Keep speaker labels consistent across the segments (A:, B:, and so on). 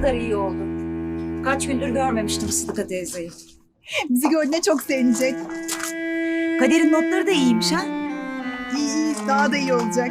A: kadar iyi oldu. Kaç gündür görmemiştim Sıdıka teyzeyi.
B: Bizi gördüğüne çok sevinecek.
A: Kader'in notları da iyiymiş ha?
B: İyi iyi daha da iyi olacak.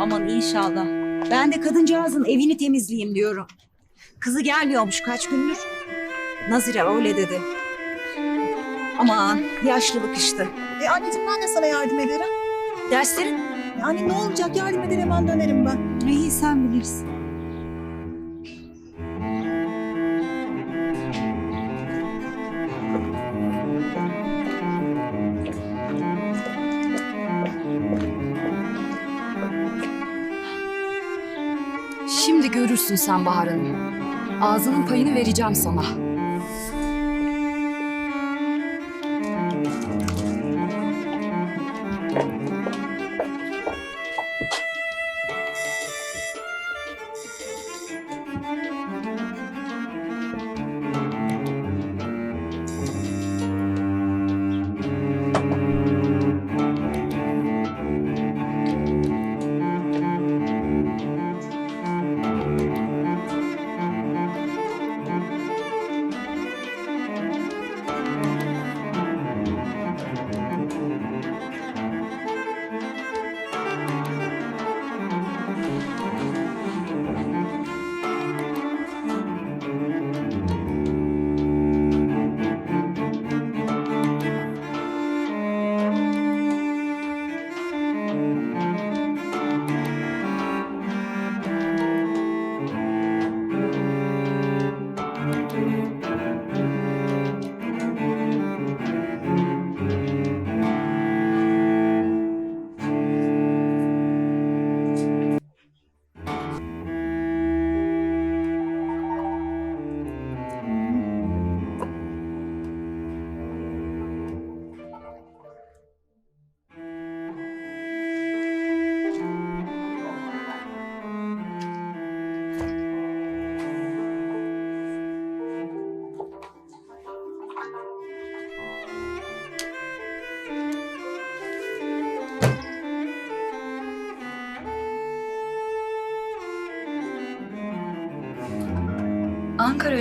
A: Aman inşallah. Ben de kadıncağızın evini temizleyeyim diyorum. Kızı gelmiyormuş kaç gündür. Nazire öyle dedi. Aman yaşlılık işte.
B: E anneciğim ben de sana yardım ederim.
A: Derslerin
B: E, anne ne olacak yardım eder hemen dönerim ben.
A: iyi sen bilirsin.
C: Görürsün sen Bahar Hanım. Ağzının payını vereceğim sana.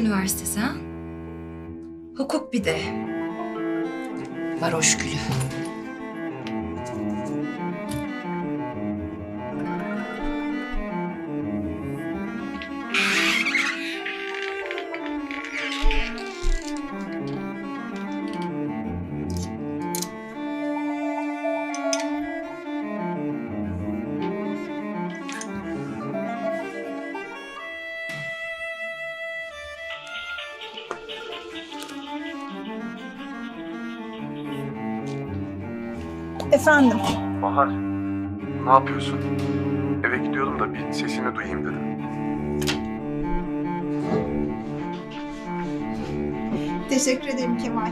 D: Üniversitesi ha? Hukuk bir de. Varoş gülü.
B: Efendim.
E: Bahar, ne yapıyorsun? Eve gidiyordum da bir sesini duyayım dedim.
B: Teşekkür ederim Kemal.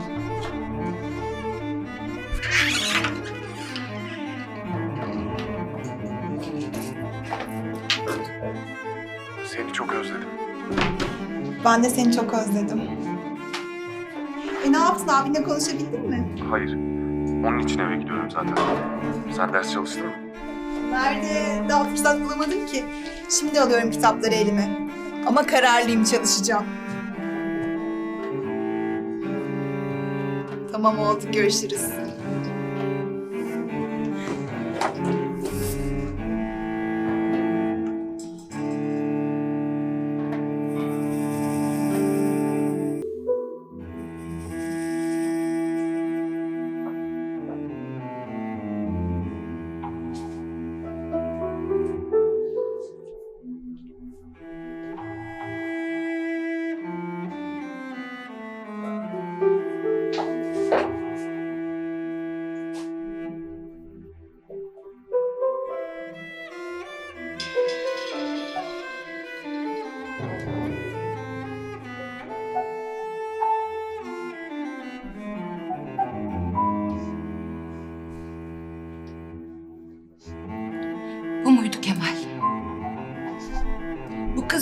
E: Seni çok özledim.
B: Ben de seni çok özledim. E ne yaptın abinle konuşabildin mi?
E: Hayır, onun için eve gidiyorum zaten. Sen ders çalıştın mı?
B: Nerede? Daha fırsat bulamadım ki. Şimdi alıyorum kitapları elime. Ama kararlıyım çalışacağım. Tamam oldu görüşürüz.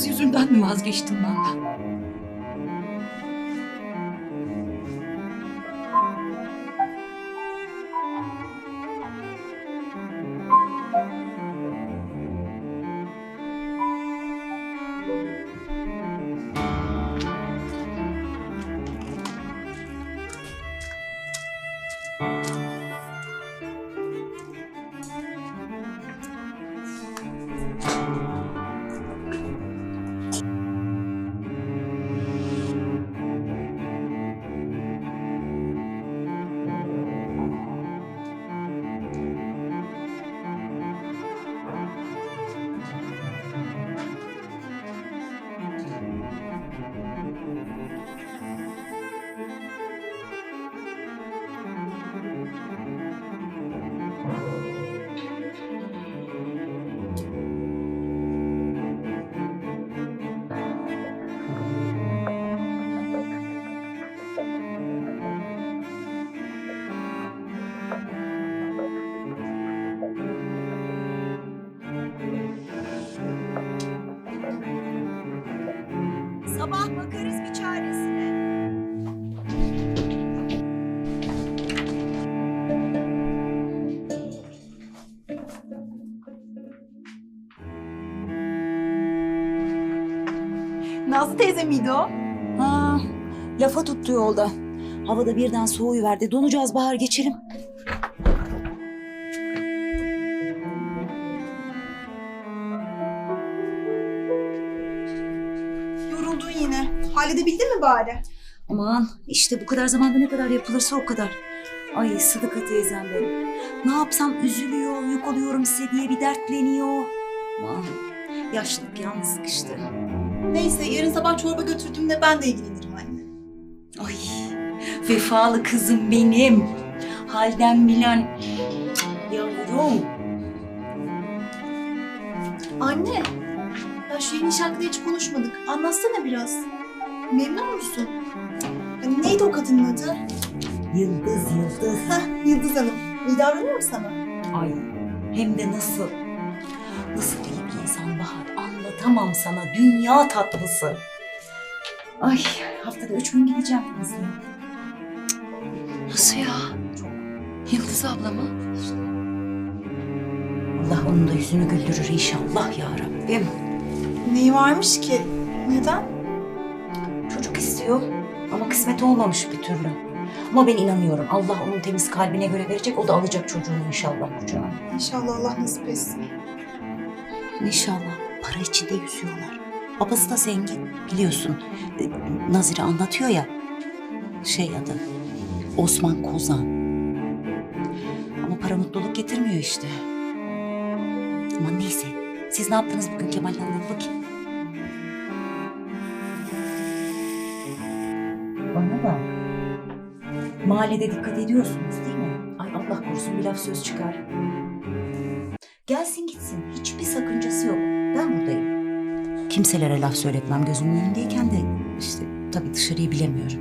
D: Yüzünden mi vazgeçtin benden?
B: Nazlı teyze miydi o?
A: Ha, lafa tuttu yolda. Havada birden soğuyuverdi. Donacağız Bahar geçelim.
B: Yoruldun yine. Halledebildin mi bari?
A: Aman işte bu kadar zamanda ne kadar yapılırsa o kadar. Ay Sıdıka teyzem benim. Ne yapsam üzülüyor, yük oluyorum size diye bir dertleniyor. Aman yaşlılık yalnızlık işte.
B: Neyse yarın sabah çorba götürdüğümde ben de ilgilenirim anne.
A: Ay vefalı kızım benim. Halden bilen yavrum.
B: Anne, ya şu yeni şarkıda hiç konuşmadık. Anlatsana biraz. Memnun musun? Ya neydi o kadının adı?
A: Yıldız yıldız.
B: Hah, Yıldız Hanım. İyi davranıyor mu sana?
A: Ay hem de nasıl? Nasıl bir anlatamam sana dünya tatlısı. Ay haftada üç gün gideceğim Nazlı'ya.
D: Nasıl ya? Yıldız abla mı?
A: Allah onun da yüzünü güldürür inşallah ya Rabbim.
B: Neyi varmış ki? Neden?
A: Çocuk istiyor ama kısmet olmamış bir türlü. Ama ben inanıyorum Allah onun temiz kalbine göre verecek o da alacak çocuğunu inşallah kucağına.
B: İnşallah Allah nasip etsin.
A: İnşallah para içinde yüzüyorlar. Babası da zengin biliyorsun. e, Nazire anlatıyor ya. Şey adı Osman Kozan. Ama para mutluluk getirmiyor işte. Aman neyse. Siz ne yaptınız bugün Kemal'le anlat bakayım. Bana bak. Mahallede dikkat ediyorsunuz değil mi? Ay Allah korusun bir laf söz çıkar. Gelsin gitsin. Hiçbir sakıncası yok. Kimselere laf söyletmem gözümün önündeyken de işte tabii dışarıyı bilemiyorum.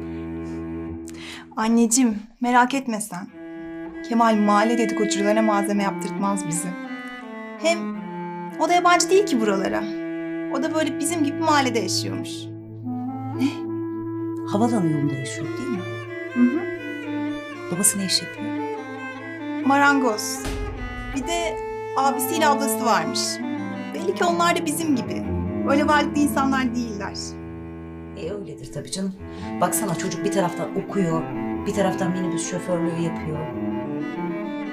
B: Anneciğim, merak etme sen. Kemal mahalle dedikoducularına malzeme yaptırtmaz bizi. Hem o da yabancı değil ki buralara. O da böyle bizim gibi mahallede yaşıyormuş.
A: Havalanı yolunda yaşıyor değil mi?
B: Hı hı.
A: Babası ne iş yapıyor?
B: Marangoz. Bir de abisiyle ablası varmış. Belli ki onlar da bizim gibi. Öyle varlıklı insanlar değiller.
A: E öyledir tabii canım. Baksana çocuk bir taraftan okuyor, bir taraftan minibüs şoförlüğü yapıyor.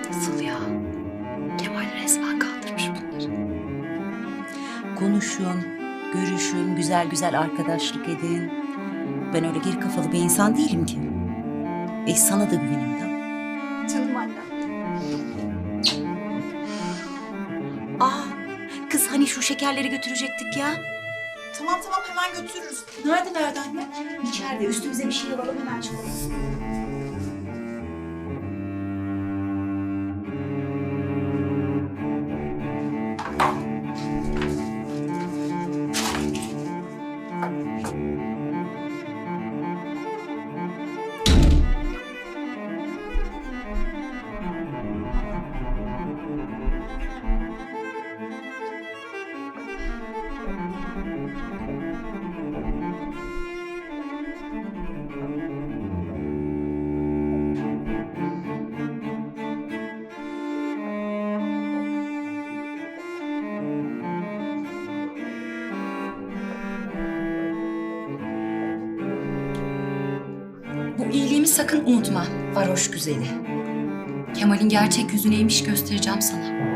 D: Nasıl ya? Kemal resmen kaldırmış bunları.
A: Konuşun, görüşün, güzel güzel arkadaşlık edin. Ben öyle geri kafalı bir insan değilim ki. E sana da güvenim de.
B: Canım annem.
A: Aa, kız hani şu şekerleri götürecektik ya.
B: Tamam tamam hemen götürürüz. Nerede nerede anne?
A: İçeride üstümüze bir şey alalım hemen çıkalım.
D: İyiliğimi sakın unutma varoş güzeli. Kemal'in gerçek yüzü neymiş göstereceğim sana.